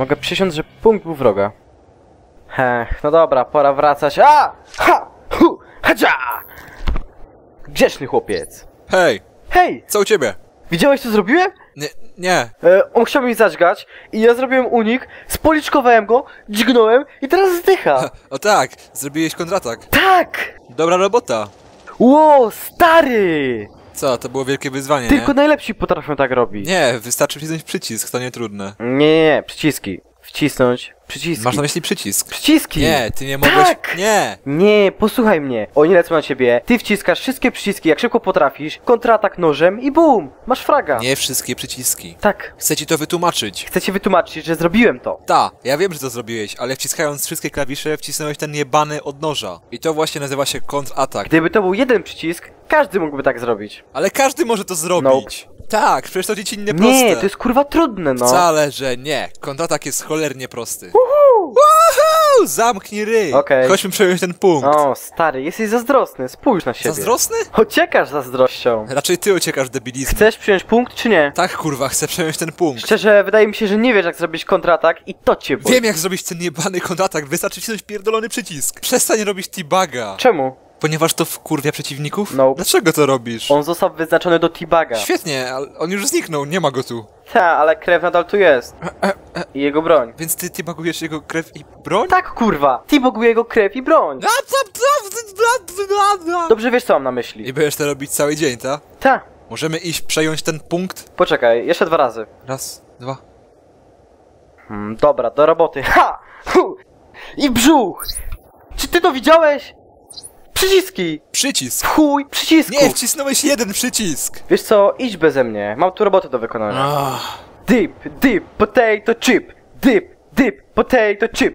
Mogę przysiąc, że punkt był wroga. Hech, no dobra, pora wracać. A! Ha! Hu! Hadzia! Grzeczny chłopiec. Hej, Hej! co u ciebie? Widziałeś co zrobiłem? Nie, nie. E, on chciał mi zadźgać i ja zrobiłem unik, spoliczkowałem go, dźgnąłem i teraz zdycha. O tak, zrobiłeś kontratak. Tak! Dobra robota. Ło, stary! Co, to było wielkie wyzwanie, Tylko nie? najlepsi potrafią tak robić. Nie, wystarczy wcisnąć przycisk, to nie trudne. Nie, nie, nie, przyciski. Wcisnąć, przyciski. Masz na myśli przycisk? Przyciski! Nie, ty nie mogłeś... Tak! Nie! Nie, posłuchaj mnie. Oni lecą na ciebie, ty wciskasz wszystkie przyciski jak szybko potrafisz, kontratak nożem i bum! Masz fraga. Nie wszystkie przyciski. Tak. Chcę ci to wytłumaczyć. Chcę ci wytłumaczyć, że zrobiłem to. Ta, ja wiem, że to zrobiłeś, ale wciskając wszystkie klawisze, wcisnąłeś ten jebany od noża. I to właśnie nazywa się kontratak. Gdyby to był jeden przycisk, każdy mógłby tak zrobić. Ale każdy może to zrobić. Tak, przecież to dziecinnie proste. Nie, to jest kurwa trudne, no. Wcale, że nie. Kontratak jest cholernie prosty. Woohoo! Zamknij ryj! Okej. Chodźmy przejąć ten punkt. O, stary, jesteś zazdrosny, spójrz na siebie. Zazdrosny? Ociekasz zazdrością. Raczej ty uciekasz debilizmem. Chcesz przyjąć punkt, czy nie? Tak, kurwa, chcę przejąć ten punkt. Szczerze, wydaje mi się, że nie wiesz, jak zrobić kontratak i to cię boli. Wiem jak zrobić ten jebany kontratak, wystarczy wcisnąć pierdolony przycisk. Przestań robić T-baga. Czemu? Ponieważ to wkurwia przeciwników? No. Dlaczego to robisz? On został wyznaczony do T-Baga. Świetnie, ale on już zniknął, nie ma go tu. Ta, ale krew nadal tu jest. I jego broń. Więc ty T-bagujesz jego krew i broń? Tak, kurwa! T-Boguje jego krew i broń. Dobrze wiesz, co mam na I myśli. będziesz to robić cały dzień, ta? Ta. Możemy iść przejąć ten punkt? Poczekaj, jeszcze dwa razy. Raz, dwa. Hmm, dobra, do roboty. Ha! Hu! I brzuch! Czy ty to widziałeś? Przyciski! Przycisk! Chuj przycisku! Nie, wcisnąłeś jeden przycisk! Wiesz co, idź beze mnie. Mam tu robotę do wykonania. Ach, Dip, dip, potato chip. Dip, dip, potato chip.